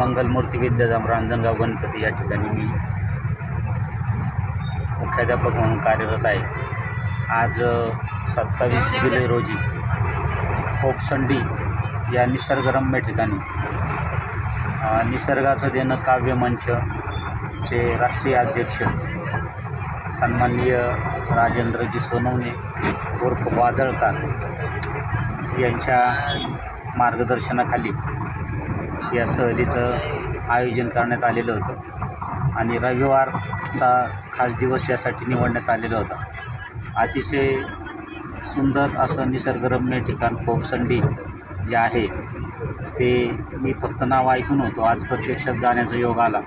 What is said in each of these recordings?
मंगलमूर्ती विद्याधाम रांजणगाव गणपती या ठिकाणी मी मुख्याध्यापक म्हणून कार्यरत आहे. आज सत्तावीस जुलै रोजी पोपसंडी या निसर्गरम्य ठिकाणी निसर्गाचं देणं काव्यमंचचे राष्ट्रीय अध्यक्ष सन्माननीय राजेंद्रजी सोनवणे उर्फ वादळकार यांच्या मार्गदर्शनाखाली या सहलीचं आयोजन करण्यात आलेलं होतं. आणि रविवारचा खास दिवस यासाठी निवडण्यात आलेला होता. अतिशय सुंदर असं निसर्गरम्य ठिकाण पोपसंडी जे आहे ते मी फक्त नाव ऐकून होतो. आज प्रत्यक्षात जाण्याचा योग आला.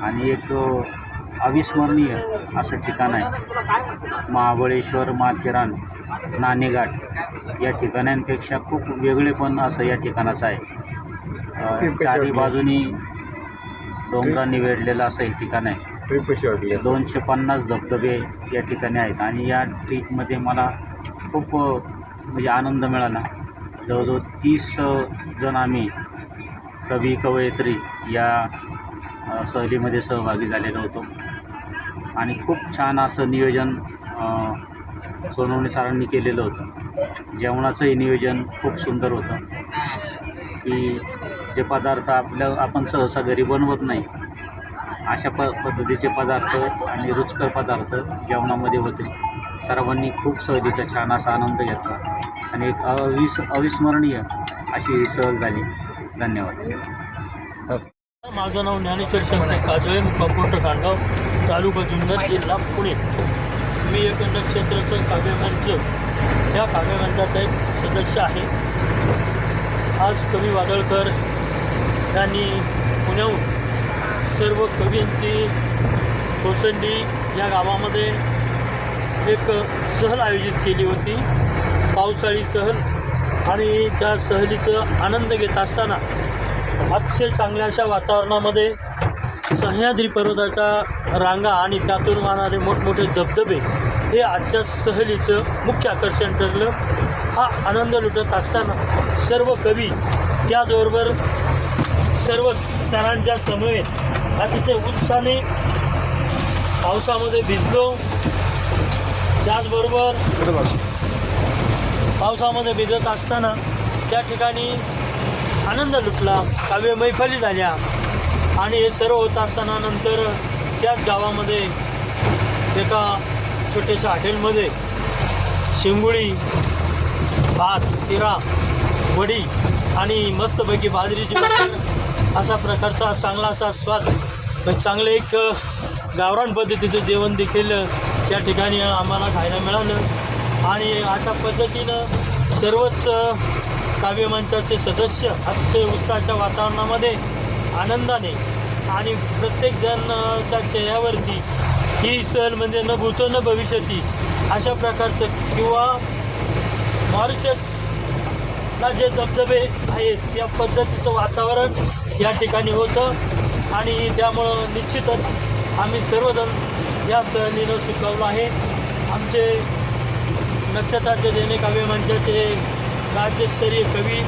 आणि एक अविस्मरणीय असं ठिकाण आहे. महाबळेश्वर माथेरान नाणेघाट या ठिकाणांपेक्षा खूप वेगळेपण असं या ठिकाणाचं आहे. अ, चारी बाजूनी डोंगरांनी वेढलेलं असं हे ठिकाण आहे. ट्रिप कशी वाटली? दोनशे पन्नास धबधबे या ठिकाणी आहेत आणि या ट्रीपमध्ये मला खूप म्हणजे आनंद मिळाला. जवळजवळ तीस जण आम्ही कवी कवयित्री या सहलीमध्ये सहभागी झालेलो होतो. आणि खूप छान असं नियोजन सोनवणे सरांनी केलेलं होतं. जेवणाचंही नियोजन खूप सुंदर होतं. की जे पदार्थ आपल्या आपण सहसा घरी बनवत नाही अशा प पद्धतीचे पदार्थ आणि रुचकर पदार्थ जेवणामध्ये होते. सर्वांनी खूप सहलीचा छान असा आनंद घेतला. आणि एक अविस अविस्मरणीय अशी ही सहल झाली. धन्यवाद. माझं नाव ज्ञानेश्वर शंकर काजळे मुक्कामपोट खांडगाव तालुका जुन्नर जिल्हा पुणे. मी एक नक्षत्राचं काव्यमंच या काव्यमंचाचा एक सदस्य आहे. आज कवी वादळकर त्यांनी पुण्याहून सर्व कवींची कोसंडी या गावामध्ये एक सहल आयोजित केली होती. पावसाळी सहल आणि त्या सहलीचं आनंद घेत असताना अतिशय चांगल्या अशा वातावरणामध्ये सह्याद्री पर्वताच्या रांगा आणि त्यातून वाहणारे मोठमोठे धबधबे हे आजच्या सहलीचं मुख्य आकर्षण ठरलं. हा आनंद लुटत असताना सर्व कवी त्याचबरोबर सर्व सणांच्या समवेत अतिशय उत्साहाने पावसामध्ये भिजलो. त्याचबरोबर पावसामध्ये भिजत असताना त्या ठिकाणी आनंद लुटला. काव्य मैफली झाल्या. आणि हे सर्व होत असताना नंतर त्याच गावामध्ये एका छोट्याशा हॉटेलमध्ये शिंगुळी भात तिरा वडी आणि मस्तपैकी बाजरीची भाकर अशा प्रकारचा चांगला असा स्वाद. म्हणजे चांगलं एक गावरान पद्धतीचं जेवण देखील त्या ठिकाणी आम्हाला खायला मिळालं. आणि अशा पद्धतीनं सर्वच काव्यमंचाचे सदस्य अतिशय उत्साहाच्या वातावरणामध्ये आनंदाने आणि प्रत्येकजणच्या चेहऱ्यावरती ही सहल म्हणजे न भूतो न भविष्यती अशा प्रकारचं किंवा मॉरिशसला जे धबधबे आहेत त्या पद्धतीचं वातावरण या ठिकाणी होतं. आणि त्यामुळं निश्चितच आम्ही सर्वजण या सहलीनं सुचवलं आहे. आमचे नक्षत्राचे देणे काव्य मंचाचे राज्यस्तरीय कवी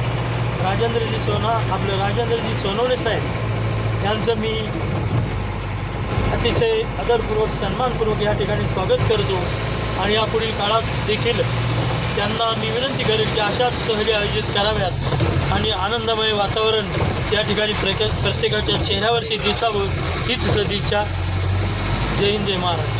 राजेंद्रजी सोना आपले राजेंद्रजी सोनवणे साहेब यांचं मी अतिशय आदरपूर्वक सन्मानपूर्वक या ठिकाणी स्वागत करतो. आणि यापुढील काळात देखील त्यांना मी विनंती करेन की अशाच सहली आयोजित कराव्यात आणि आनंदमय वातावरण या ठिकाणी प्रत्येक प्रत्येकाच्या चेहऱ्यावरती दिसावं हीच सदिच्छा. जय हिंद जय महाराज